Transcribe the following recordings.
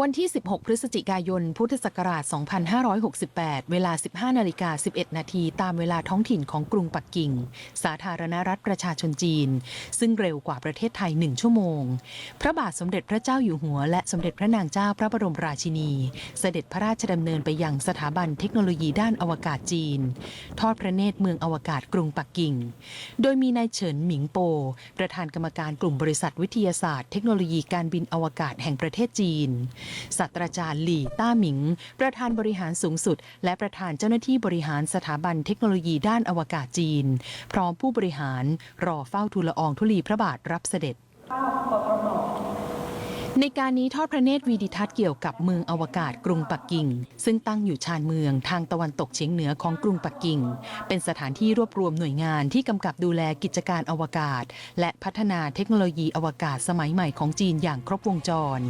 วันที่ 16 พฤศจิกายน พุทธศักราช 2568 เวลา 15 นาฬิกา 11 นาทีตามเวลาท้องถิ่นของกรุงปักกิ่ง สาธารณรัฐประชาชนจีน ซึ่งเร็วกว่าประเทศไทย 1 ชั่วโมง พระบาทสมเด็จพระเจ้าอยู่หัว และสมเด็จพระนางเจ้าพระบรมราชินี เสด็จพระราชดำเนินไปยังสถาบันเทคโนโลยีด้านอวกาศจีน ทอดพระเนตรเมืองอวกาศกรุงปักกิ่ง โดยมีนายเฉินหมิงโป ประธานกรรมการกลุ่มบริษัทวิทยาศาสตร์ เทคโนโลยีการบินอวกาศแห่งประเทศจีนศาสตราจารย์หลี่ต้าหมิง ประธานบริหารสูงสุด และประธานเจ้าหน้าที่บริหารสถาบันเทคโนโลยีด้านอวกาศจีน พร้อมผู้บริหารรอเฝ้าทูลละอองธุลีพระบาทรับเสด็จในการนี้ทอดพระเนตรวีดิทัศน์เกี่ยวกับเมืองอวกาศกรุงปักกิ่ง ซึ่งตั้งอยู่ชานเมืองทางตะวันตกเฉียงเหนือของกรุงปักกิ่ง เป็นสถานที่รวบรวมหน่วยงานที่กำกับดูแลกิจการอวกาศ และพัฒนาเทคโนโลยีอวกาศสมัยใหม่ของจีนอย่างครบวงจร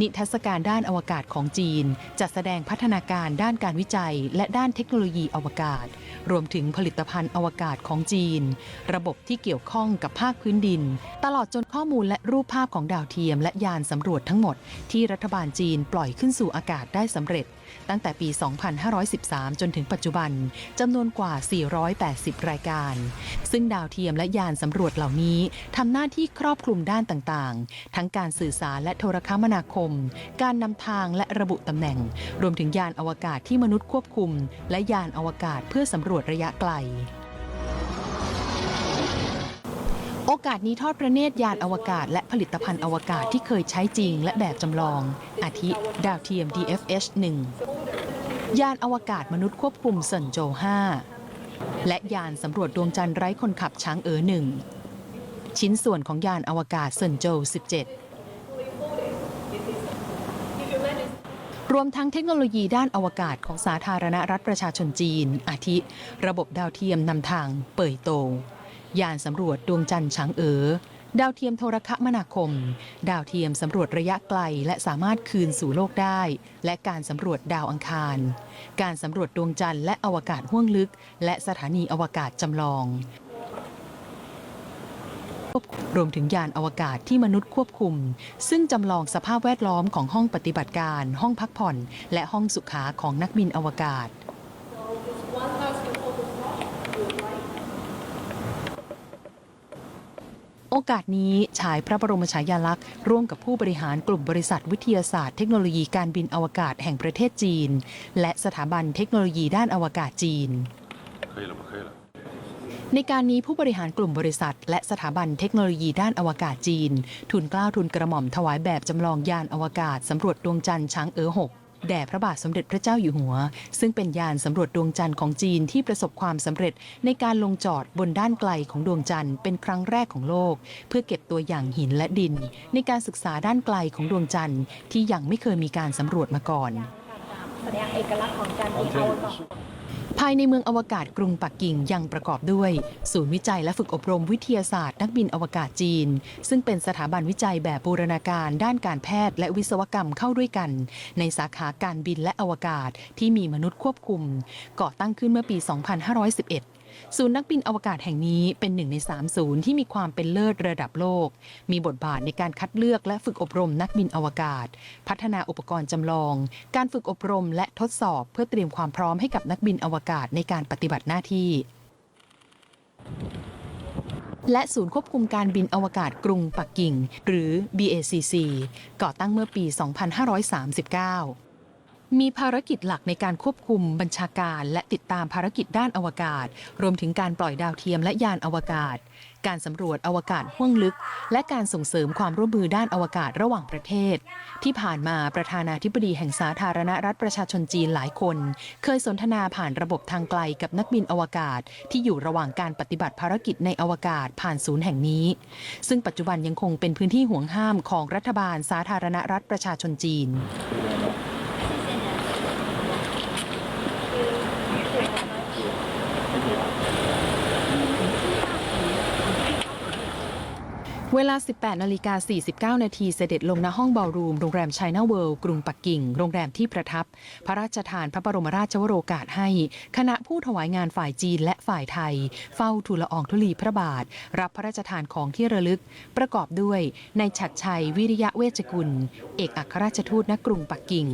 นิทรรศการด้านอวกาศของจีน จัดแสดงพัฒนาการด้านการวิจัย และด้านเทคโนโลยีอวกาศ รวมถึงผลิตภัณฑ์อวกาศของจีน ระบบที่เกี่ยวข้องกับภาคพื้นดิน ตลอดจนข้อมูลและรูปภาพของดาวเทียม และยานสำรวจทั้งหมด ที่รัฐบาลจีนปล่อยขึ้นสู่อากาศได้สำเร็จ ตั้งแต่ปี 2513 จนถึงปัจจุบันจำนวนกว่า 480 รายการ ซึ่งดาวเทียมและยานสำรวจเหล่านี้ทำหน้าที่ครอบคลุมด้านต่างๆ ทั้งการสื่อสารและโทรคมนาคม การนำทางและระบุตำแหน่ง รวมถึงยานอวกาศที่มนุษย์ควบคุม และยานอวกาศเพื่อสำรวจระยะไกล โอกาสนี้ทอดพระเนตรยานอวกาศ และผลิตภัณฑ์อวกาศที่เคยใช้จริงและแบบจำลอง อาทิ ดาวเทียม DFH-1 ยานอวกาศมนุษย์ควบคุมเซินโจ 5 และยานสำรวจดวงจันทร์ไร้คนขับช้างเอ๋อหนึ่งชิ้นส่วนของยานอวกาศเซินโจ 17 รวมทั้งเทคโนโลยีด้านอวกาศของสาธารณรัฐประชาชนจีน อาทิ ระบบดาวเทียมนำทางเป่ยโต ยานสำรวจดวงจันทร์ช้างเอ๋อดาวเทียมโทรคมนาคม ดาวเทียมสำรวจระยะไกลและสามารถคืนสู่โลกได้ และการสำรวจดาวอังคาร การสำรวจดวงจันทร์และอวกาศห้วงลึก และสถานีอวกาศจำลอง รวมถึงยานอวกาศที่มนุษย์ควบคุม ซึ่งจำลองสภาพแวดล้อมของห้องปฏิบัติการ ห้องพักผ่อน และห้องสุขาของนักบินอวกาศ โอกาสนี้ฉายพระบรมฉายาลักษณ์ ร่วมกับผู้บริหารกลุ่มบริษัทวิทยาศาสตร์เทคโนโลยีการบินอวกาศแห่งประเทศจีน และสถาบันเทคโนโลยีด้านอวกาศจีน ในการนี้ผู้บริหารกลุ่มบริษัท และสถาบันเทคโนโลยีด้านอวกาศจีน ทุนกล้าวทุนกระหม่อมถวายแบบจำลองยานอวกาศสำรวจดวงจันทร์ช้างเอ๋อหก แด่พระบาทสมเด็จพระเจ้าอยู่หัว ซึ่งเป็นยานสำรวจดวงจันทร์ของจีนที่ประสบความสำเร็จในการลงจอดบนด้านไกลของดวงจันทร์เป็นครั้งแรกของโลก เพื่อเก็บตัวอย่างหินและดิน ในการศึกษาด้านไกลของดวงจันทร์ที่ยังไม่เคยมีการสำรวจมาก่อนแสดงเอกลักษณ์ของการบินอวกา ภายในเมืองอวกาศกรุงปักกิ่งยังประกอบด้วย ศูนย์วิจัยและฝึกอบรมวิทยาศาสตร์นักบินอวกาศจีน ซึ่งเป็นสถาบันวิจัยแบบบูรณาการด้านการแพทย์และวิศวกรรมเข้าด้วยกัน ในสาขาการบินและอวกาศที่มีมนุษย์ควบคุม ก่อตั้งขึ้นเมื่อปี 2511 ศูนย์นักบินอวกาศแห่งนี้เป็นหนึ่งในสามศูนย์ที่มีความเป็นเลิศระดับโลก มีบทบาทในการคัดเลือกและฝึกอบรมนักบินอวกาศ พัฒนาอุปกรณ์จำลอง การฝึกอบรมและทดสอบเพื่อเตรียมความพร้อมให้กับนักบินอวกาศในการปฏิบัติหน้าที่ และศูนย์ควบคุมการบินอวกาศกรุงปักกิ่ง หรือ BACC ก่อตั้งเมื่อปี 2539 มีภารกิจหลักในการควบคุมบัญชาการและติดตามภารกิจด้านอวกาศ รวมถึงการปล่อยดาวเทียมและยานอวกาศ การสำรวจอวกาศห้วงลึก และการส่งเสริมความร่วมมือด้านอวกาศระหว่างประเทศ ที่ผ่านมาประธานาธิบดีแห่งสาธารณรัฐประชาชนจีนหลายคน เคยสนทนาผ่านระบบทางไกลกับนักบินอวกาศ ที่อยู่ระหว่างการปฏิบัติภารกิจในอวกาศผ่านศูนย์แห่งนี้ ซึ่งปัจจุบันยังคงเป็นพื้นที่ห่วงห้ามของรัฐบาลสาธารณรัฐประชาชนจีน เวลา 18นาฬิกา49 นาทีเสด็จลงณห้องบอลรูม โรงแรม China World กรุงปักกิ่ง โรงแรมที่ประทับ พระราชทานพระบรมราชวโรกาสให้ คณะผู้ถวายงานฝ่ายจีนและฝ่ายไทย เฝ้าทูละอองธุลีพระบาท รับพระราชทานของที่ระลึก ประกอบด้วยนายฉัดชัยวิริยะเวชกุล เอกอัครราชทูตณกรุงปักกิ่ง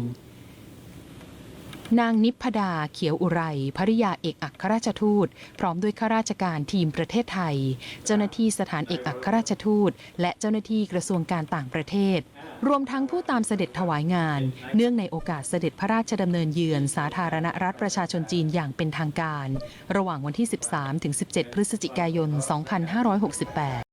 นางนิพดาเขียวอุไรภริยาเอกอัครราชทูต พร้อมด้วยข้าราชการทีมประเทศไทย เจ้าหน้าที่สถานเอกอัครราชทูต และเจ้าหน้าที่กระทรวงการต่างประเทศ รวมทั้งผู้ตามเสด็จถวายงาน เนื่องในโอกาสเสด็จพระราชดำเนินเยือนสาธารณรัฐประชาชนจีนอย่างเป็นทางการ ระหว่างวันที่ 13-17 พฤศจิกายน 2568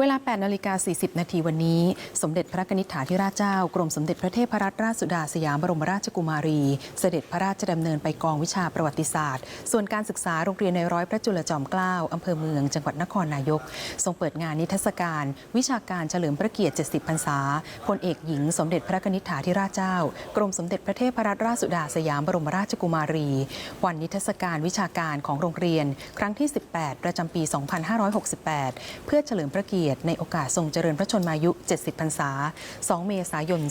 เวลา 8 นาฬิกา 40 นาทีวันนี้ สมเด็จพระนิษฐาธิราชเจ้า กรมสมเด็จพระเทพรัตนราชสุดาสยามบรมราชกุมารี เสด็จพระราชดำเนินไปกองวิชาประวัติศาสตร์ ส่วนการศึกษาโรงเรียนในร้อยพระจุลจอมเกล้าอำเภอเมือง จังหวัดนครนายก ทรงเปิดงานนิทรรศการ วิชาการเฉลิมพระเกียรติ 70 พรรษาพลเอกหญิง สมเด็จพระนิษฐาธิราชเจ้า กรมสมเด็จพระเทพรัตนราชสุดาสยามบรมราชกุมารี วันนิทรรศการวิชาการของโรงเรียน ครั้งที่ 18 ประจำปี 2568 เพื่อเฉลิมพระเกียรติในโอกาสทรงเจริญพระชนมายุ 70 พรรษา 2 เมษายน 2568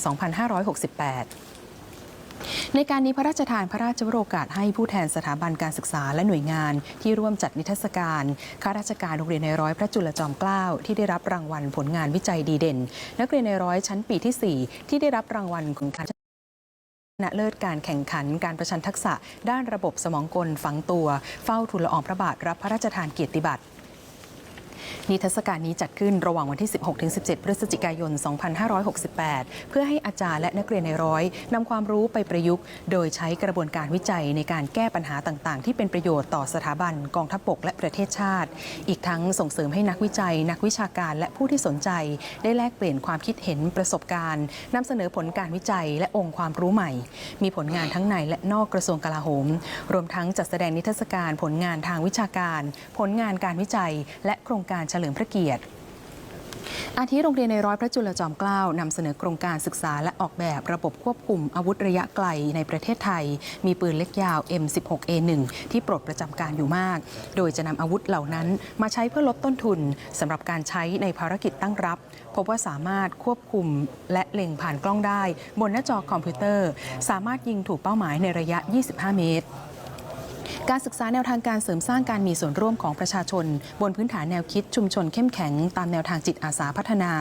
ในการนี้พระราชทานพระราชวโรกาสให้ผู้แทนสถาบันการศึกษาและหน่วยงาน ที่ร่วมจัดนิทรรศการข้าราชการโรงเรียนในร้อยพระจุลจอมเกล้าที่ได้รับรางวัลผลงานวิจัยดีเด่น นักเรียนในร้อยชั้นปีที่ 4 ที่ได้รับรางวัลของการชนะเลิศการแข่งขันการประชันทักษะ ด้านระบบสมองกลฝังตัว เฝ้าทูลละอองพระบาทรับพระราชทานเกียรติบัตร นิทรรศการนี้จัดขึ้นระหว่างวันที่ 16-17 พฤศจิกายน 2568 เพื่อให้อาจารย์และนักเรียนในร้อยนำความรู้ไปประยุกต์ โดยใช้กระบวนการวิจัยในการแก้ปัญหาต่างๆ ที่เป็นประโยชน์ต่อสถาบันกองทัพบกและประเทศชาติ อีกทั้งส่งเสริมให้นักวิจัย นักวิชาการและผู้ที่สนใจ ได้แลกเปลี่ยนความคิดเห็นประสบการณ์นำเสนอผลการวิจัย และองค์ความรู้ใหม่ มีผลงานทั้งในและนอกกระทรวงกลาโหม รวมทั้งจัดแสดงนิทรรศการผลงานทางวิชาการ ผลงานการวิจัย และโครงการเฉลิมพระเกียรติอาทิโรงเรียนในร้อยพระจุลจอมเกล้านำเสนอโครงการศึกษาและออกแบบระบบควบคุมอาวุธระยะไกลในประเทศไทย มีปืนเล็กยาว M16A1 ที่ปลดประจำการอยู่มาก โดยจะนำอาวุธเหล่านั้นมาใช้เพื่อลดต้นทุนสำหรับการใช้ในภารกิจตั้งรับ พบว่าสามารถควบคุมและเล็งผ่านกล้องได้ บนหน้าจอคอมพิวเตอร์ สามารถยิงถูกเป้าหมายในระยะ 25 เมตร การศึกษาแนวทางการเสริมสร้างการมีส่วนร่วมของประชาชน บนพื้นฐานแนวคิดชุมชนเข้มแข็ง ตามแนวทางจิตอาสาพัฒนา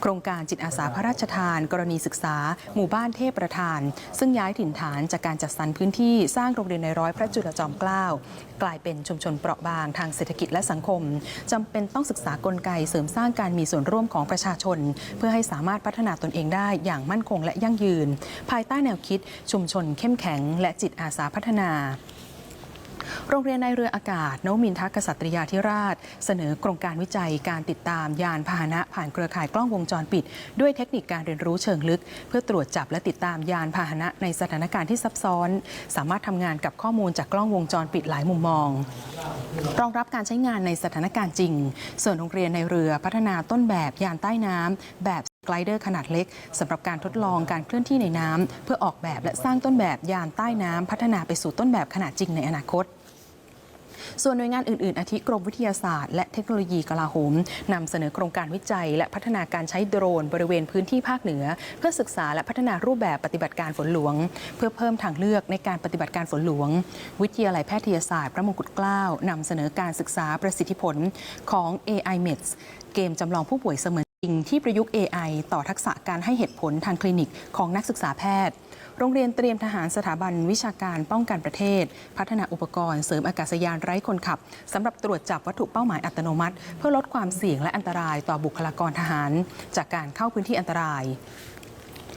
โครงการจิตอาสาพระราชทาน กรณีศึกษา หมู่บ้านเทพประธาน ซึ่งย้ายถิ่นฐานจากการจัดสรรพื้นที่สร้างโรงเรียนในร้อยพระจุลจอมเกล้ากลายเป็นชุมชนเปราะบางทางเศรษฐกิจและสังคมจำเป็นต้องศึกษากลไกเสริมสร้างการมีส่วนร่วมของประชาชน เพื่อให้สามารถพัฒนาตนเองได้อย่างมั่นคงและยั่งยืน ภายใต้แนวคิดชุมชนเข้มแข็งและจิตอาสาพัฒนา โรงเรียนในเรืออากาศนวมินทรกษัตริยาธิราช เสนอโครงการวิจัยการติดตามยานพาหนะผ่านเครือข่ายกล้องวงจรปิด ด้วยเทคนิคการเรียนรู้เชิงลึก เพื่อตรวจจับและติดตามยานพาหนะในสถานการณ์ที่ซับซ้อน สามารถทำงานกับข้อมูลจากกล้องวงจรปิดหลายมุมมอง รองรับการใช้งานในสถานการณ์จริง ส่วนโรงเรียนในเรือพัฒนาต้นแบบยานใต้น้ำแบบไกลเดอร์ขนาดเล็กสำหรับการทดลองการเคลื่อนที่ในน้ำเพื่อออกแบบและสร้างต้นแบบยานใต้น้ำพัฒนาไปสู่ต้นแบบขนาดจริงในอนาคต ส่วนหน่วยงานอื่น ๆ อาทิกรมวิทยาศาสตร์และเทคโนโลยีกลาโหมนำเสนอโครงการวิจัย และพัฒนาการใช้โดรนบริเวณพื้นที่ภาคเหนือ เพื่อศึกษาและพัฒนารูปแบบปฏิบัติการฝนหลวง เพื่อเพิ่มทางเลือกในการปฏิบัติการฝนหลวง วิทยาลัยแพทยศาสตร์ พระมงกุฎเกล้านำเสนอการศึกษาประสิทธิผลของ AI Meds เกมจำลองผู้ป่วยเสมือนจริงที่ประยุกต์ AI ต่อทักษะการให้เหตุผลทางคลินิกของนักศึกษาแพทย์ โรงเรียนเตรียมทหารสถาบันวิชาการป้องกันประเทศ พัฒนาอุปกรณ์เสริมอากาศยานไร้คนขับสำหรับตรวจจับวัตถุเป้าหมายอัตโนมัติ เพื่อลดความเสี่ยงและอันตรายต่อบุคลากรทหาร จากการเข้าพื้นที่อันตราย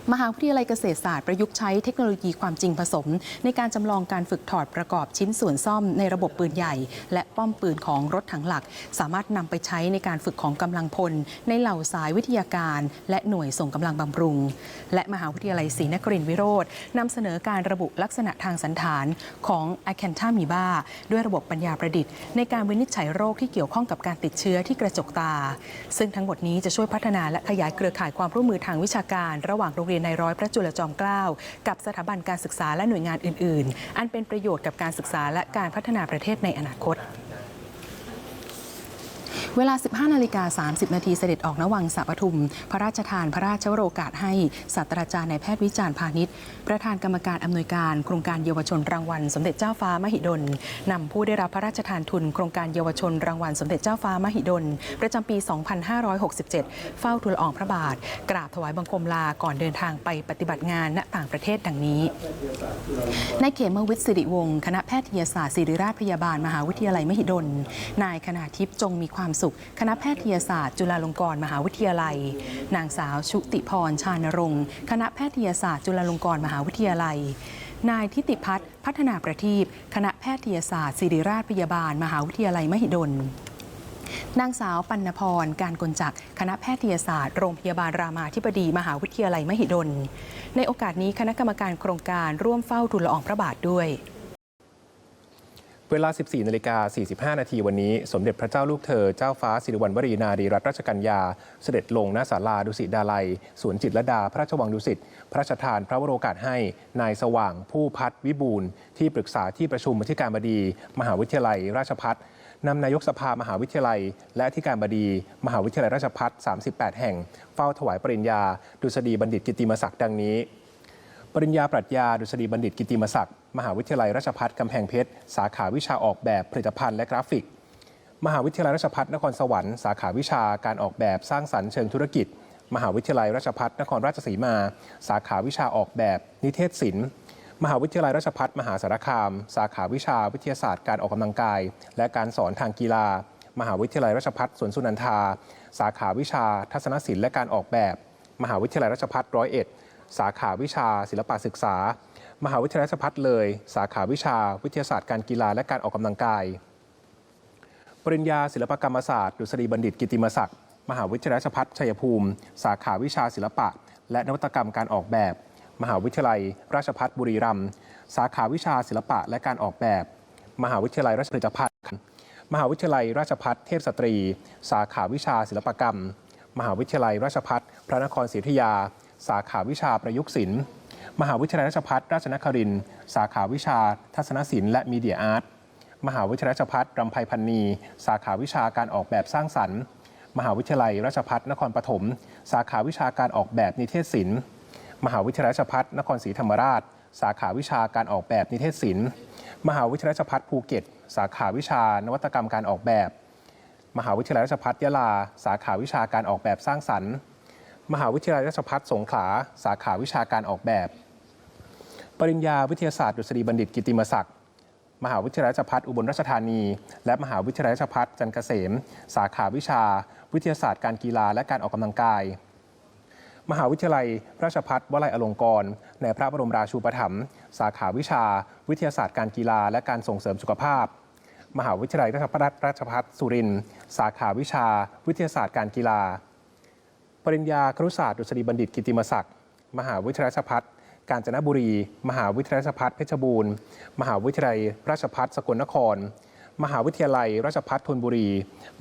มหาวิทยาลัยเกษตรศาสตร์ประยุกต์ใช้เทคโนโลยีความจริงผสม ในการจำลองการฝึกถอดประกอบชิ้นส่วนซ่อมในระบบปืนใหญ่ และป้อมปืนของรถถังหลัก สามารถนำไปใช้ในการฝึกของกำลังพล ในเหล่าสายวิทยาการ และหน่วยส่งกำลังบำรุง และมหาวิทยาลัยศรีนครินทรวิโรธนำเสนอการระบุลักษณะทางสันฐานของอ a c a n t a m i b a ด้วยระบบปัญญาประดิษฐ์ ในการวินิจฉัยโรคที่เกี่ยวข้องกับการติดเชื้อที่กระจกตา ซึ่งทั้งหมดนี้จะช่วยพัฒนาและขยายเครือข่ายความร่วมมือทางวิชาการ ระหว่างโรงรียนในร้อยพระจุลจอมเกล้ากับสถาบันการศึกษาและหน่วยงานอื่น ๆ อันเป็นประโยชน์กับการศึกษาและการพัฒนาประเทศในอนาคต เวลา 15 นาฬิกา 30 นาทีเสด็จออกนวังสะปทุม พระราชทานพระราชวโรกาสให้ศาสตราจารย์นายแพทย์วิจารณ์พาณิชย์ ประธานกรรมการอำนวยการโครงการเยาวชนรางวัล สมเด็จเจ้าฟ้ามหิดลนำผู้ได้รับพระราชทานทุนโครงการเยาวชนรางวัลสมเด็จเจ้าฟ้ามหิดล ประจำปี 2567 เฝ้าทูลอองพระบาท กราบถวายบังคมลาก่อนเดินทางไปปฏิบัติงานณต่างประเทศดังนี้นายเขมวิทย์สิริวงศ์คณะแพทยศาสตร์ศิริราชพยาบาลมหาวิทยาลัยมหิดลนายคณาทิพย์จงมีความสุข คณะแพทยศาสตร์ จุฬาลงกรณ์มหาวิทยาลัย นางสาวชุติพรชานรงค์คณะแพทยศาสตร์ จุฬาลงกรณ์มหาวิทยาลัย นายทิติพัฒน์พัฒนาประทีปคณะแพทยศาสตร์ศิริราชพยาบาล มหาวิทยาลัยมหิดลนางสาวปัณพร การกลจักคณะแพทยศาสตร์ โรงพยาบาลรามาธิบดี มหาวิทยาลัยมหิดล ในโอกาสนี้คณะกรรมการโครงการร่วมเฝ้าทูลละอองพระบาทด้วย เวลา 14นาฬิกา45 นาทีวันนี้ สมเด็จพระเจ้าลูกเธอเจ้าฟ้าสิริวัณวรีนารีรัตนราชกัญญา เสด็จลงณศาลาดุสิตดาลัยสวนจิตรดา พระราชวังดุสิต พระราชทานพระวโรกาสให้ นายสว่างผู้พัฒวิบูลที่ปรึกษาที่ประชุมอธิการบดี มหาวิทยาลัยราชพัฒนำนายกสภามหาวิทยาลัย และอธิการบดี มหาวิทยาลัยราชพัฒ38 แห่ง เฝ้าถวายปริญญา ดุษฎีบัณฑิตกิติมศักดิ์ดังนี้ ปริญญาปรัชญาดุษฎีบัณฑิตกิติมศักดิ์มหาวิทยาลัยราชภัฏกำแพงเพชร สาขาวิชาออกแบบผลิตภัณฑ์และกราฟิก มหาวิทยาลัยราชภัฏนครสวรรค์สาขาวิชาการออกแบบสร้างสรรค์เชิงธุรกิจ มหาวิทยาลัยราชภัฏนครราชสีมา สาขาวิชาออกแบบ นิเทศศิลป์มหาวิทยาลัยราชภัฏมหาสารคาม สาขาวิชาวิทยาศาสตร์การออกกำลังกาย และการสอนทางกีฬา มหาวิทยาลัยราชภัฏสวนสุนันทา สาขาวิชาทัศนศิลป์และการออกแบบ มหาวิทยาลัยราชภัฏร้อยเอ็ด สาขาวิชาศิลปะศึกษา มหาวิทยาลัยราชภัฏเลย สาขาวิชาวิทยาศาสตร์การกีฬาและการออกกำลังกาย ปริญญาศิลปกรรมศาสตร์ดุษฎีบัณฑิตกิติมศักดิ์มหาวิทยาลัยราชภัฏชัยภูมิ สาขาวิชาศิลปะ และนวัตกรรมการออกแบบ มหาวิทยาลัย ราชภัฏบุรีรัมย์สาขาวิชาศิลปะและการออกแบบ มหาวิทยาลัยราชผลิตภัณฑ์มหาวิทยาลัยราชภัฏเทพสตรี สาขาวิชาศิลปกรรม มหาวิทยาลัยราชภัฏพระนครศรีอยุธยา สาขาวิชาประยุกต์ศิลป์ มหาวิทยาลัยราชภัฏราชนครินทร์สาขาวิชา ทัศนศิลป์และมีเดียอาร์ตมหาวิทยาลัยราชภัฏรำไพพันนี สาขาวิชาการออกแบบสร้างสรรค์ มหาวิทยาลัยราชภัฏนครปฐมสาขาวิชาการออกแบบนิเทศศิลป์ มหาวิทยาลัยราชภัฏนครศรีธรรมราช สาขาวิชาการออกแบบนิเทศศิลป์ มหาวิทยาลัยราชภัฏภูเก็ต สาขาวิชานวัตกรรมการออกแบบ มหาวิทยาลัยราชภัฏยะลา สาขาวิชาการออกแบบสร้างสรรค์ มหาวิทยาลัยราชภัฏสงขลา สาขาวิชาการออกแบบ ปริญญาวิทยาศาสตร์ดุษฎีบัณฑิตกิติมศักดิ์มหาวิทยาลัยราชภัฏอุบลราชธานี และมหาวิทยาลัยราชภัฏจันทร์เกษม สาขาวิชา วิทยาศาสตร์การกีฬาและการออกกำลังกาย มหาวิทยาลัยราชภัฏวลัยอลงกรณ์ในพระบรมราชูปถัมภ์สาขาวิชา วิทยาศาสตร์การกีฬาและการส่งเสริมสุขภาพ มหาวิทยาลัยราชภัฏราชภัฏสุรินทร์สาขาวิชา วิทยาศาสตร์การกีฬา ปริญญาครุศาสตร์ดุษฎีบัณฑิตกิติมศักดิ์มหาวิทยาลัยราชภัฏกาญจนบุรี มหาวิทยาลัยราชภัฏเพชรบูรณ์ มหาวิทยาลัยราชภัฏสกลนคร มหาวิทยาลัยราชภัฏธนบุรี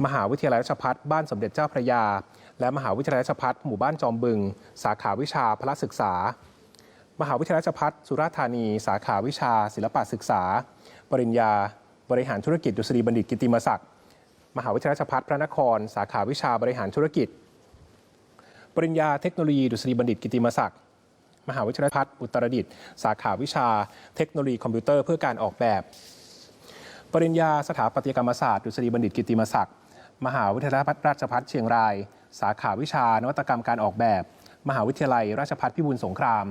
มหาวิทยาลัยราชภัฏบ้านสมเด็จเจ้าพระยา และมหาวิทยาลัยราชภัฏหมู่บ้านจอมบึง สาขาวิชาพละศึกษา มหาวิทยาลัยราชภัฏสุราษฎร์ธานี สาขาวิชา ศิลปะศึกษา ปริญญา บริหารธุรกิจดุษฎีบัณฑิตกิติมศักดิ์ มหาวิทยาลัยราชภัฏพระนคร สาขาวิชาบริหารธุรกิจ ปริญญาเทคโนโลยีดุษฎีบัณฑิตกิติมศักดิ์มหาวิทยาลัยพัฒน์อุตรดิตถ์สาขาวิชาเทคโนโลยีคอมพิวเตอร์เพื่อการออกแบบ ปริญญาสถาปัตยกรรมศาสตร์ดุษฎีบัณฑิตกิติมศักดิ์มหาวิทยาลัยราชภัฏเชียงราย สาขาวิชานวัตกรรมการออกแบบ มหาวิทยาลัยราชภัฏพิบูลสงคราม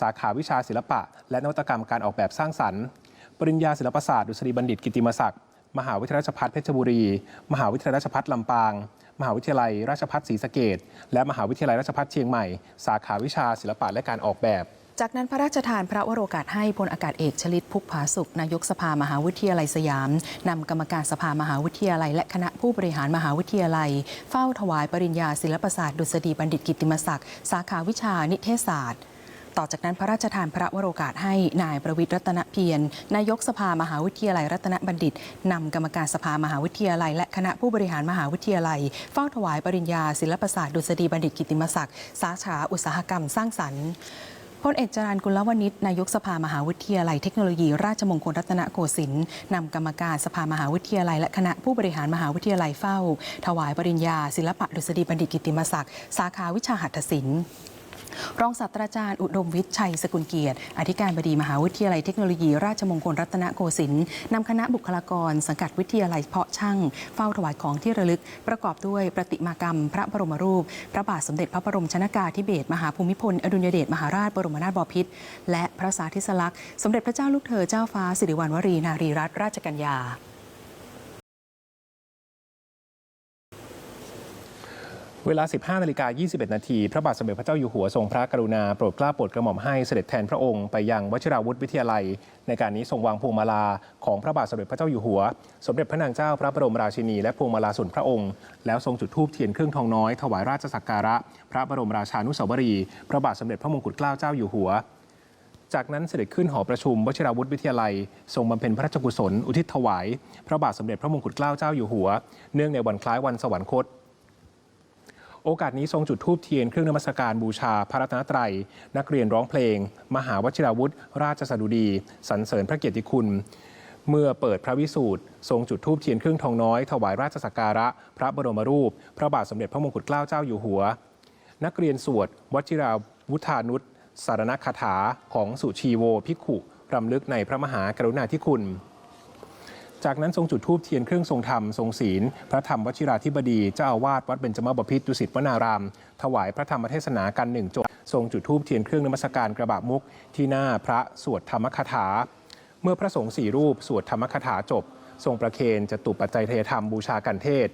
สาขาวิชาศิลปะ และนวัตกรรมการออกแบบสร้างสรรค์ ปริญญาศิลปศาสตร์ดุษฎีบัณฑิตกิตติมศักดิ์มหาวิทยาลัยราชภัฏเพชรบุรี มหาวิทยาลัยราชภัฏลำปาง มหาวิทยาลัยราชภัฏศรีสะเกดและมหาวิทยาลัยราชภัฏเชียงใหม่ สาขาวิชาศิลปะและการออกแบบจากนั้นพระราชทานพระวโรกาสให้พลอากาศเอกชลิตพุกผาสุขนายกสภามหาวิทยาลัยสยาม นำกรรมการสภามหาวิทยาลัย และคณะผู้บริหารมหาวิทยาลัย เฝ้าถวายปริญญาศิลปศาสตร์ดุษฎีบัณฑิตกิติมศักดิ์สาขาวิชานิเทศศาสตร์ ต่อจากนั้นพระราชทานพระวโรกาสให้นายประวิตรรัตนเพียรนายกสภามหาวิทยาลัยรัตนบัณฑิตนำกรรมการสภามหาวิทยาลัย และคณะผู้บริหารมหาวิทยาลัยเฝ้าถวายปริญญาศิลปศาสตร์ดุษฎีบัณฑิตกิติมศักดิ์สาขาอุตสาหกรรมสร้างสรรค์พลเอกจรัญกุลวณิชนายกสภามหาวิทยาลัยเทคโนโลยีราชมงคลรัตนโกสินทร์นำกรรมการสภามหาวิทยาลัย และคณะผู้บริหารมหาวิทยาลัยเฝ้า ถวายปริญญา ศิลปะดุษฎีบัณฑิตกิติมศักดิ์สาขาวิชาหัตถศิลป์ รองศาสตราจารย์อุดมวิทย์ชัยสกุลเกียรติ อธิการบดีมหาวิทยาลัยเทคโนโลยี ราชมงคลรัตนโกสินทร์นำคณะบุคลากร สังกัดวิทยาลัยเพาะช่าง เฝ้าถวายของที่ระลึก ประกอบด้วยประติมากรรม พระบรมรูป พระบาทสมเด็จพระบรมชนากาธิเบศรมหาภูมิพล อดุลยเดชมหาราชบรมนาถบพิตรและพระสาธิสลักษณ์สมเด็จพระเจ้าลูกเธอเจ้าฟ้าสิริวัณวรีนารีรัตนราชกัญญา เวลา 15นาฬิกา21 นาที พระบาทสมเด็จพระเจ้าอยู่หัวทรงพระกรุณา โปรดเกล้าโปรดกระหม่อมให้เสด็จแทนพระองค์ไปยังวชิราวุธวิทยาลัย ในการนี้ทรงวางพวงมาลาของพระบาทสมเด็จพระเจ้าอยู่หัว สมเด็จพระนางเจ้าพระบรมราชินีและพวงมาลาส่วนพระองค์ แล้วทรงจุดธูปเทียนเครื่องทองน้อยถวายราชสักการะ พระบรมราชานุสาวรีย์พระบาทสมเด็จพระมงกุฎเกล้าเจ้าอยู่หัวจากนั้นเสด็จขึ้นหอประชุมวชิราวุธวิทยาลัย ทรงบำเพ็ญพระราชกุศล อุทิศถวาย พระบาทสมเด็จพระมงกุฎเกล้าเจ้าอยู่หัว เนื่องในวันคล้ายวันสวรรคต โอกาสนี้ทรงจุดธูปเทียนเครื่องนมัสการบูชาพระรัตนตรัย นักเรียนร้องเพลง มหาวชิราวุธ ราชสดุดีสรรเสริญพระเกียรติคุณ เมื่อเปิดพระวิสูตรทรงจุดธูปเทียนเครื่องทองน้อย ถวายราชสักการะ พระบรมรูป พระบาทสมเด็จพระมงกุฎเกล้าเจ้าอยู่หัว นักเรียนสวดวชิราวุธานุษสารณคาถาของสุชีโวภิกขุรำลึกในพระมหากรุณาธิคุณ จากนั้นทรงจุดธูปเทียนเครื่องทรงธรรมทรงศีล พระธรรมวชิราธิบดีเจ้าอาวาสวัดเบญจมบพิตรดุสิตวนาราม ถวายพระธรรมเทศนากันหนึ่งจบทรงจุดธูปเทียนเครื่องนมัสการกระบะมุก ที่หน้าพระสวดธรรมคาถา เมื่อพระสงฆ์สี่รูปสวดธรรมคาถาจบ ทรงประเคนจะตุปัจจัยเทธรรมบูชากันเทศ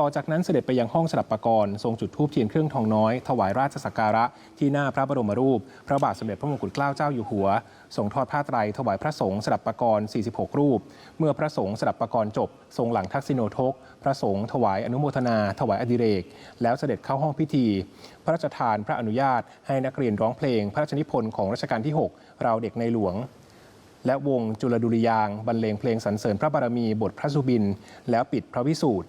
ต่อจากนั้นเสด็จไปยังห้องสลับปกรณ์ทรงจุดธูปเทียนเครื่องทองน้อย ถวายราชสักการะที่หน้าพระบรมรูป พระบาทสมเด็จพระมงกุฎเกล้าเจ้าอยู่หัวทรงทอดผ้าไตรถวายพระสงฆ์สลับปกรณ์ 46 รูป เมื่อพระสงฆ์สลับปกรณ์จบ ทรงหลังทักษิโนทก พระสงฆ์ถวายอนุโมทนา ถวายอดิเรก แล้วเสด็จเข้าห้องพิธี พระราชทานพระอนุญาต ให้นักเรียนร้องเพลง พระราชนิพนธ์ของรัชกาลที่ 6 เราเด็กในหลวงและวงจุลดุริยางบรรเลงเพลงสรรเสริญพระบารมีบทพระสุบิน แล้วปิดพระวิสูตร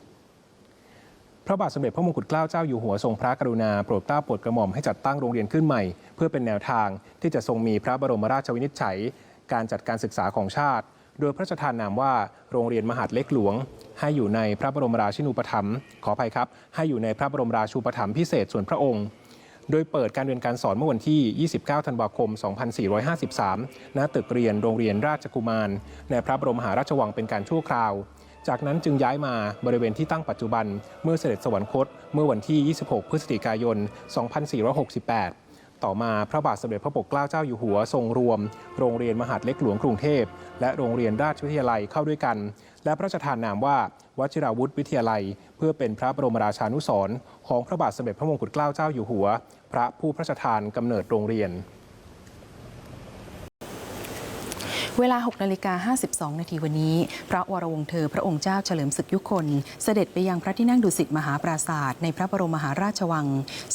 ระบาทสมเด็จพระมงกุฎเกล้าเจ้าอยู่หัวทรงพระกรุณาโปรดเกล้าโปรดกระหม่อมให้จัดตั้งโรงเรียนขึ้นใหม่ เพื่อเป็นแนวทางที่จะทรงมีพระบรมราชวินิจฉัย การจัดการศึกษาของชาติ โดยพระราชทานนามว่าโรงเรียนมหาดเล็กหลวง ให้อยู่ในพระบรมราชินูปถัมภ์ขออภัยครับ ให้อยู่ในพระบรมราชูปถัมภ์พิเศษส่วนพระองค์โดยเปิดการเรียนการสอนเมื่อวันที่ 29 ธันวาคม 2453 ณ ตึกเรียนโรงเรียนราชกุมาร ในพระบรมมหาราชวังเป็นการชั่วคราว จากนั้นจึงย้ายมาบริเวณที่ตั้งปัจจุบัน เมื่อเสด็จสวรรคตเมื่อวันที่ 26 พฤศจิกายน 2468ต่อมาพระบาทสมเด็จพระปกเกล้าเจ้าอยู่หัวทรงรวม โรงเรียนมหาดเล็กหลวงกรุงเทพ และโรงเรียนราชวิทยาลัยเข้าด้วยกัน และพระราชทานนามว่า วชิราวุธวิทยาลัย เพื่อเป็นพระบรมราชานุสรณ์ของพระบาทสมเด็จพระมงกุฎเกล้าเจ้าอยู่หัว พระผู้พระราชทานกำเนิดโรงเรียน เวลา 6 นาฬิกา 52 นาทีวันนี้ พระวรวงศ์เธอพระองค์เจ้าเฉลิมศึกยุคน เสด็จไปยังพระที่นั่งดุสิตมหาปราศาสตร์ในพระบรมมหาราชวัง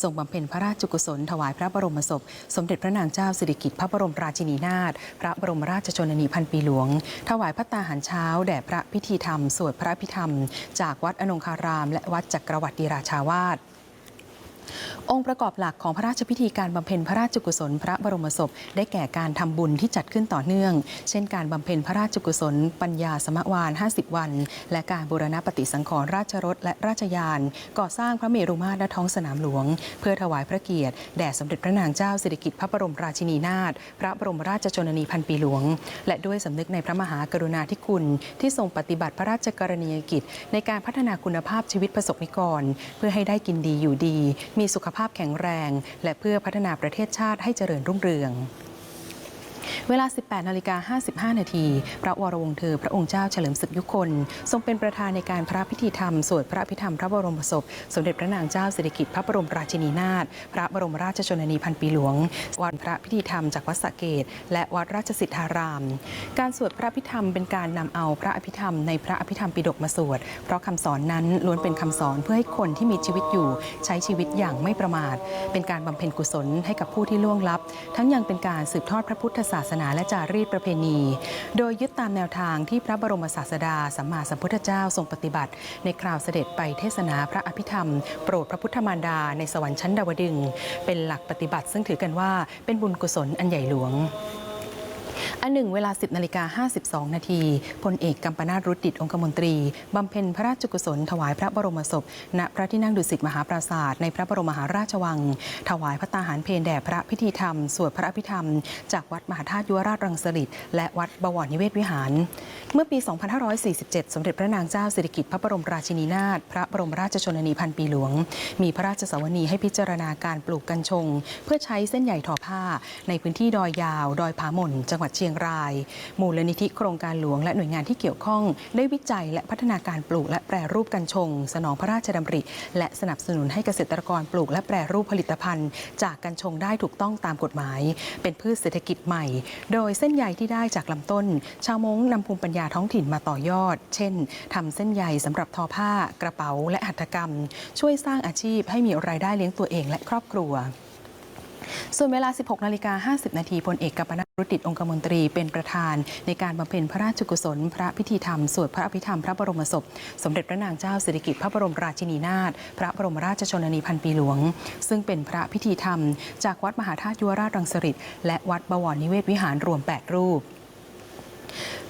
ทรงบำเพ็ญพระราชกุศล ถวายพระบรมศพ สมเด็จพระนางเจ้าสิริกิติ์พระบรมราชินีนาถพระบรมราชชนนีพันปีหลวง ถวายพระตาหารเช้า แด่พระพิธีธรรม สวดพระพิธรรม จากวัดอนงคาราม และวัดจักรวรรดิราชาวาส องค์ประกอบหลักของพระราชพิธีการบำเพ็ญพระราชกุศลพระบรมศพ ได้แก่การทำบุญที่จัดขึ้นต่อเนื่อง เช่นการบำเพ็ญพระราชกุศล ปัญญาสมวาน 50 วัน และการบูรณปฏิสังขรณ์ราชรถและราชยาน ก่อสร้างพระเมรุมาตรณท้องสนามหลวง เพื่อถวายพระเกียรติแด่สมเด็จพระนางเจ้าสิริกิติ์พระบรมราชินีนาถพระบรมราชชนนีพันปีหลวง และด้วยสำนึกในพระมหากรุณาธิคุณ ที่ทรงปฏิบัติพระราชกรณียกิจ ในการพัฒนาคุณภาพชีวิตประสบนิกร เพื่อให้ได้กินดีอยู่ดีมีสุขภาพแข็งแรง และเพื่อพัฒนาประเทศชาติให้เจริญรุ่งเรือง เวลา 18นาฬิกา55 นาที พระวรวงศ์เธอ พระองค์เจ้าเฉลิมศึกยุคน ทรงเป็นประธานในการพระพิธีธรรม สวดพระพิธรรมพระบรมศพ สมเด็จพระนางเจ้าสิริกิติ์พระบรมราชินีนาถ พระบรมราชชนนีพันปีหลวง วันพระพิธีธรรมจากวัดสะเกตและวัดราชสิทธาราม การสวดพระพิธรรมเป็นการนำเอาพระอภิธรรมในพระอภิธรรมปิฎกมาสวด เพราะคำสอนนั้นล้วนเป็นคำสอนเพื่อให้คนที่มีชีวิตอยู่ใช้ชีวิตอย่างไม่ประมาท เป็นการบำเพ็ญกุศลให้กับผู้ที่ล่วงลับ ทั้งยังเป็นการสืบทอดพระพุทธศศาสนาและจารีตประเพณี โดยยึดตามแนวทางที่พระบรมศาสดาสัมมาสัมพุทธเจ้าทรงปฏิบัติ ในคราวเสด็จไปเทศนาพระอภิธรรม โปรดพระพุทธมารดาในสวรรค์ชั้นดาวดึง เป็นหลักปฏิบัติซึ่งถือกันว่าเป็นบุญกุศลอันใหญ่หลวง อันหนึ่งเวลา 10นาฬิกา52 นาทีพลเอกกัมปนาตรุตดิตองคมนตรี บำเพ็ญพระราชกุศล ถวายพระบรมศพ ณพระที่นั่งดุสิตมหาปราศาสตร์ในพระบรมมหาราชวัง ถวายพระตาหารเพลแด่พระพิธีธรรม สวดพระอภิธรรม จากวัดมหาธาตุยุวราชรังสฤษและวัดบวรนิเวศวิหาร เมื่อปี 2547 สมเด็จพระนางเจ้าสิริกิติ์พระบรมราชินีนาถพระบรมราชชนนีพันปีหลวง มีพระราชสวนีให้พิจารณาการปลูกกัญชง เพื่อใช้เส้นใหญ่ทอผ้า ในพื้นที่ดอยยาว ดอยผาหม่นจังหวัดเชียงราย มูลนิธิโครงการหลวงและหน่วยงานที่เกี่ยวข้อง ได้วิจัยและพัฒนาการปลูกและแปรรูปกัญชง สนองพระราชดำริ และสนับสนุนให้เกษตรกรปลูกและแปรรูปผลิตภัณฑ์ จากกัญชงได้ถูกต้องตามกฎหมาย เป็นพืชเศรษฐกิจใหม่ โดยเส้นใยที่ได้จากลำต้น ชาวมงนำภูมิปัญญาท้องถิ่นมาต่อยอด เช่นทำเส้นใยสำหรับทอผ้ากระเป๋าและหัตถกรรม ช่วยสร้างอาชีพให้มีรายได้เลี้ยงตัวเองและครอบครัว ส่วนเวลา 16 นาฬิกา 50 นาทีพลเอกกัปนารุติดองคมนตรีเป็นประธาน ในการบำเพ็ญพระราชกุศล พระพิธีธรรม สวดพระอภิธรรมพระบรมศพ สมเด็จพระนางเจ้าสิริกิติ์พระบรมราชินีนาถพระบรมราชชนนีพันปีหลวง ซึ่งเป็นพระพิธีธรรม จากวัดมหาธาตุยุวราชรังสฤษและวัดบวรนิเวศวิหารรวม 8 รูป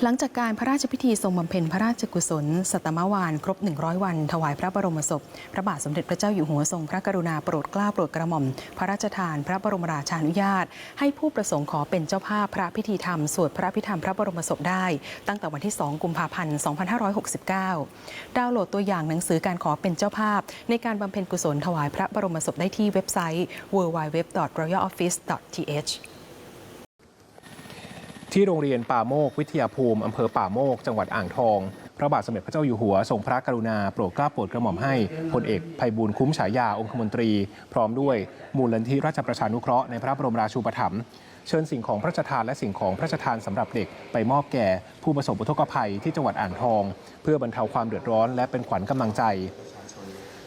หลังจากการพระราชพิธีทรงบำเพ็ญพระราชกุศล สัตมวานครบ 100 วัน ถวายพระบรมศพ พระบาทสมเด็จพระเจ้าอยู่หัวทรงพระกรุณาโปรดเกล้าโปรดกระหม่อม พระราชทาน พระบรมราชานุญาต ให้ผู้ประสงค์ขอเป็นเจ้าภาพพระพิธีธรรม สวดพระพิธรรมพระบรมศพได้ ตั้งแต่วันที่ 2 กุมภาพันธ์ 2569 ดาวน์โหลดตัวอย่างหนังสือการขอเป็นเจ้าภาพ ในการบำเพ็ญกุศลถวายพระบรมศพได้ที่เว็บไซต์ www.royaloffice.th ที่โรงเรียนป่าโมกวิทยาภูมิอำเภอป่าโมก จังหวัดอ่างทอง พระบาทสมเด็จพระเจ้าอยู่หัวทรงพระกรุณาโปรดเกล้าโปรดกระหม่อมให้พลเอกภัยบูลคุ้มฉายาองคมนตรี พร้อมด้วยมูลนิธิราชประชานุเคราะห์ในพระบรมราชูปถัมภ์เชิญสิ่งของพระราชทานและสิ่งของพระราชทานสำหรับเด็กไปมอบแก่ผู้ประสบอุทกภัยที่จังหวัดอ่างทอง เพื่อบรรเทาความเดือดร้อนและเป็นขวัญกำลังใจ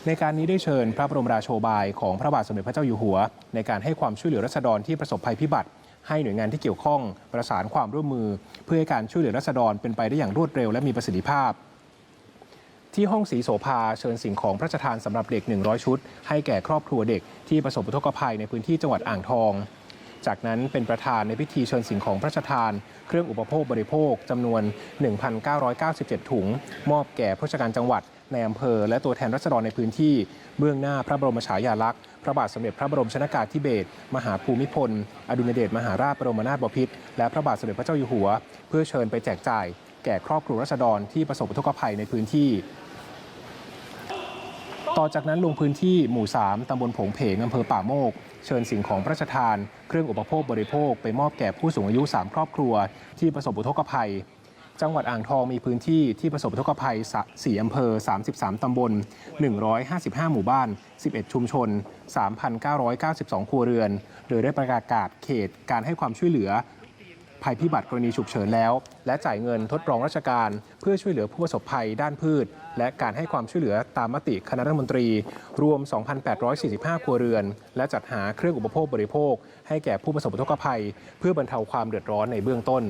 ในการนี้ได้เชิญพระบรมราโชบายของพระบาทสมเด็จพระเจ้าอยู่หัว ในการให้ความช่วยเหลือรัษฎรที่ประสบภัยพิบัติ ให้หน่วยงานที่เกี่ยวข้องประสานความร่วมมือ เพื่อให้การช่วยเหลือรัษฎรเป็นไปได้อย่างรวดเร็วและมีประสิทธิภาพ ที่ห้องสีโสภาเชิญสิ่งของพระราชทานสำหรับเด็ก 100 ชุด ให้แก่ครอบครัวเด็กที่ประสบอุทกภัยในพื้นที่จังหวัดอ่างทอง จากนั้นเป็นประธานในพิธีเชิญสิ่งของพระราชทาน เครื่องอุปโภคบริโภคจำนวน 1,997 ถุง มอบแก่ผู้ราชการจังหวัดในอำเภอ และตัวแทนรัษฎรในพื้นที่ เบื้องหน้าพระบรมฉายาลักษณ์พระบาทสมเด็จพระบรมชนากาธิเบศรมหาภูมิพล อดุลยเดชมหาราชบรมนาถบพิตรและพระบาทสมเด็จพระเจ้าอยู่หัว เพื่อเชิญไปแจกจ่าย แก่ครอบครัวรัษฎรที่ประสบอุทกภัยในพื้นที่ ต่อจากนั้นลงพื้นที่หมู่ 3 ตำบลผงเพงอำเภอป่าโมก เชิญสิ่งของพระราชทาน เครื่องอุปโภคบริโภค ไปมอบแก่ผู้สูงอายุ 3 ครอบครัว ที่ประสบอุทกภัย จังหวัดอ่างทองมีพื้นที่ที่ประสบอุทกภัย 4 อำเภอ 33 ตำบล 155 หมู่บ้าน 11 ชุมชน 3,992 ครัวเรือน โดยได้ประกาศเขตการให้ความช่วยเหลือ ภัยพิบัติกรณีฉุกเฉินแล้ว และจ่ายเงินทดรองราชการ เพื่อช่วยเหลือผู้ประสบภัยด้านพืช และการให้ความช่วยเหลือตามมติคณะรัฐมนตรี รวม 2,845 ครัวเรือน และจัดหาเครื่องอุปโภคบริโภค ให้แก่ผู้ประสบอุทกภัย เพื่อบรรเทาความเดือดร้อนในเบื้องต้น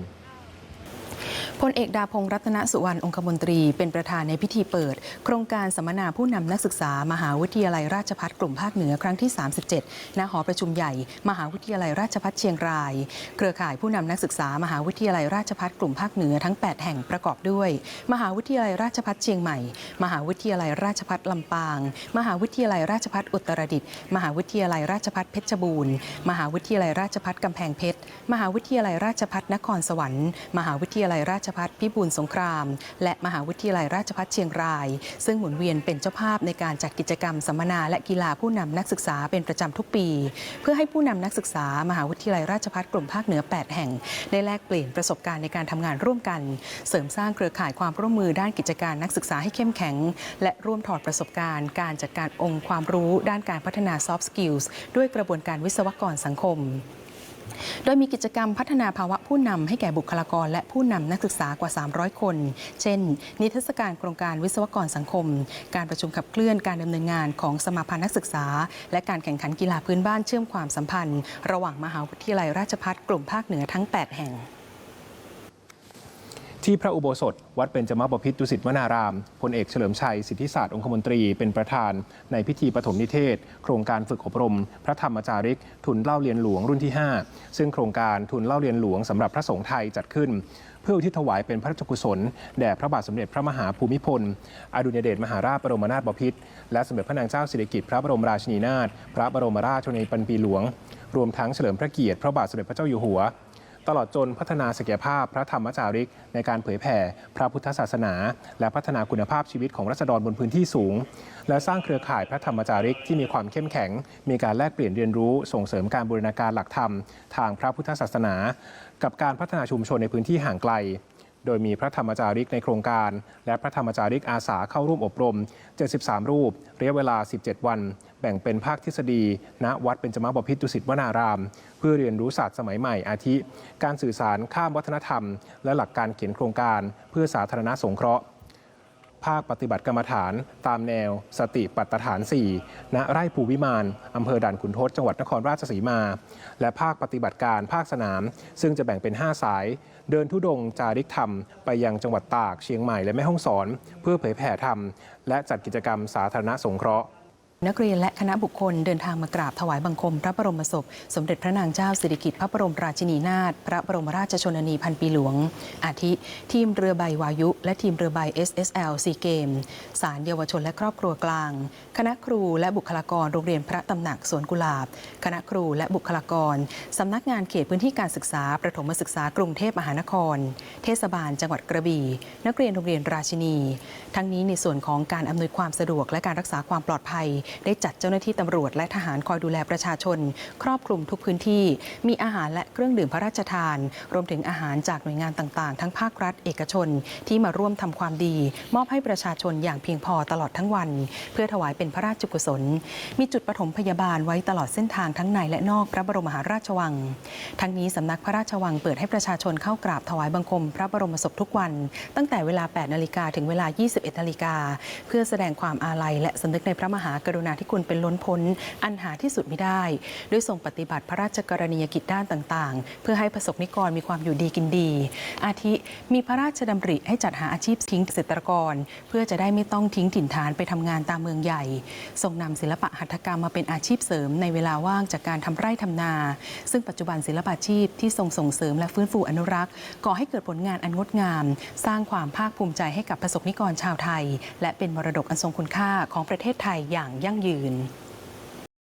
พลเอกดาพงศ์รัตนสุวรรณองคมนตรี เป็นประธานในพิธีเปิด โครงการสัมมนาผู้นำนักศึกษา มหาวิทยาลัยราชภัฏกลุ่มภาคเหนือครั้งที่ 37 ณ หอประชุมใหญ่ มหาวิทยาลัยราชภัฏเชียงราย เครือข่ายผู้นำนักศึกษา มหาวิทยาลัยราชภัฏกลุ่มภาคเหนือทั้ง 8 แห่งประกอบด้วย มหาวิทยาลัยราชภัฏเชียงใหม่ มหาวิทยาลัยราชภัฏลำปาง มหาวิทยาลัยราชภัฏอุตรดิตถ์ มหาวิทยาลัยราชภัฏเพชรบูรณ์ มหาวิทยาลัยราชภัฏกำแพงเพชร มหาวิทยาลัยราชภัฏนครสวรรค์ มหาวิทยาลัยราชภัฏพิบูลสงคราม และมหาวิทยาลัยราชภัฏเชียงราย ซึ่งหมุนเวียนเป็นเจ้าภาพในการจัดกิจกรรมสัมมนาและกีฬาผู้นำนักศึกษาเป็นประจำทุกปี เพื่อให้ผู้นำนักศึกษามหาวิทยาลัยราชภัฏกลุ่มภาคเหนือ 8 แห่ง ได้แลกเปลี่ยนประสบการณ์ในการทำงานร่วมกัน เสริมสร้างเครือข่ายความร่วมมือด้านกิจการนักศึกษาให้เข้มแข็ง และร่วมถอดประสบการณ์ การจัดการองค์ความรู้ด้านการพัฒนา soft skills ด้วยกระบวนการวิศวกรสังคม โดยมีกิจกรรมพัฒนาภาวะผู้นำให้แก่บุคลากร และผู้นำนักศึกษากว่า 300 คน เช่น นิทรรศการโครงการวิศวกรสังคม การประชุมขับเคลื่อนการดำเนินงานของสมาพันธ์นักศึกษา และการแข่งขันกีฬาพื้นบ้านเชื่อมความสัมพันธ์ ระหว่างมหาวิทยาลัยราชภัฏกลุ่มภาคเหนือทั้ง 8 แห่ง ที่พระอุโบสถ วัดเบญจมบพิตรดุสิตวนารามพลเอกเฉลิมชัยสิทธิศาสตร์องคมนตรีเป็นประธาน ในพิธีปฐมนิเทศ โครงการฝึกอบรม พระธรรมจาริก ทุนเล่าเรียนหลวงรุ่นที่ 5 ซึ่งโครงการทุนเล่าเรียนหลวงสำหรับพระสงฆ์ไทยจัดขึ้น เพื่อทิศถวายเป็นพระราชกุศล แด่พระบาทสมเด็จพระมหาภูมิพล อดุลยเดชมหาราชบรมนาถบพิตรและสมเด็จพระนางเจ้าสิริกิติ์พระบรมราชินีนาถพระบรมราชชนนีพันปีหลวง รวมทั้งเฉลิมพระเกียรติพระบาทสมเด็จพระเจ้าอยู่หัว ตลอดจนพัฒนาศักยภาพพระธรรมจาริก ในการเผยแผ่พระพุทธศาสนา และพัฒนาคุณภาพชีวิตของรัษฎรบนพื้นที่สูง และสร้างเครือข่ายพระธรรมจาริกที่มีความเข้มแข็ง มีการแลกเปลี่ยนเรียนรู้ส่งเสริมการบูรณาการหลักธรรม ทางพระพุทธศาสนา กับการพัฒนาชุมชนในพื้นที่ห่างไกล โดยมีพระธรรมจาริกในโครงการ และพระธรรมจาริกอาสาเข้าร่วมอบรม 73 รูป ระยะเวลา 17 วัน แบ่งเป็นภาคทฤษฎี ณ วัดเป็นจมบพิตรดุสิตวนาราม เพื่อเรียนรู้ศาสตร์สมัยใหม่อาทิ การสื่อสารข้ามวัฒนธรรม และหลักการเขียนโครงการ เพื่อสาธารณสงเคราะห์ ภาคปฏิบัติกรรมฐาน ตามแนว สติปัฏฐาน 4 ณ ไร่ภูวิมานอำเภอด่านขุนทดจังหวัดนครราชสีมา และภาคปฏิบัติการภาคสนาม ซึ่งจะแบ่งเป็น 5 สาย เดินทุดงค์จาริกธรรม ไปยังจังหวัดตากเชียงใหม่และแม่ฮ่องสอน เพื่อเผยแผ่ธรรม และจัดกิจกรรมสาธารณสงเคราะห์ นักเรียนและคณะบุคคลเดินทางมากราบถวายบังคม พระบรมศพ สมเด็จพระนางเจ้าสิริกิติ์พระบรมราชินีนาถพระบรมราชชนนีพันปีหลวง อาทิ ทีมเรือใบวายุ และทีมเรือใบ SSL ซีเกมสารเยาวชนและครอบครัวกลาง คณะครูและบุคลากรโรงเรียนพระตำหนักสวนกุหลาบ คณะครูและบุคลากรสำนักงานเขตพื้นที่การศึกษา ประถมศึกษากรุงเทพมหานคร เทศบาล จังหวัดกระบี่ นักเรียนโรงเรียนราชินี ทั้งนี้ในส่วนของการอำนวยความสะดวกและการรักษาความปลอดภัยได้จัดเจ้าหน้าที่ตำรวจและทหารคอยดูแลประชาชน ครอบคลุมทุกพื้นที่ มีอาหารและเครื่องดื่มพระราชทาน รวมถึงอาหารจากหน่วยงานต่างๆ ทั้งภาครัฐเอกชน ที่มาร่วมทำความดี มอบให้ประชาชนอย่างเพียงพอตลอดทั้งวัน เพื่อถวายเป็นพระราชกุศล มีจุดปฐมพยาบาลไว้ตลอดเส้นทางทั้งในและนอกพระบรมมหาราชวัง ทั้งนี้สำนักพระราชวังเปิดให้ประชาชนเข้ากราบถวายบังคม พระบรมศพทุกวัน ตั้งแต่เวลา 8 นาฬิกาถึงเวลา 21 นาฬิกา เพื่อแสดงความอาลัยและสำนึกในพระมหากรุณาธิคุณเป็นล้นพ้น อันหาที่สุดไม่ได้โดยทรงปฏิบัติพระราชกรณียกิจด้านต่าง ๆ เพื่อให้ประสบนิกรมีความอยู่ดีกินดี อาทิมีพระราชดำริให้จัดหาอาชีพทิ้งเกษตรกร เพื่อจะได้ไม่ต้องทิ้งถิ่นฐานไปทำงานตามเมืองใหญ่ ทรงนำศิลปะหัตถกรรมมาเป็นอาชีพเสริมในเวลาว่างจากการทำไร่ทำนา ซึ่งปัจจุบันศิลปาชีพที่ทรงส่งเสริมและฟื้นฟูอนุรักษ์ก่อให้เกิดผลงานอันงดงาม สร้างความภาคภูมิใจให้กับประสบนิกรชาวไทย และเป็นมรดกอันทรงคุณค่าของประเทศไทยอย่างยั่งยืน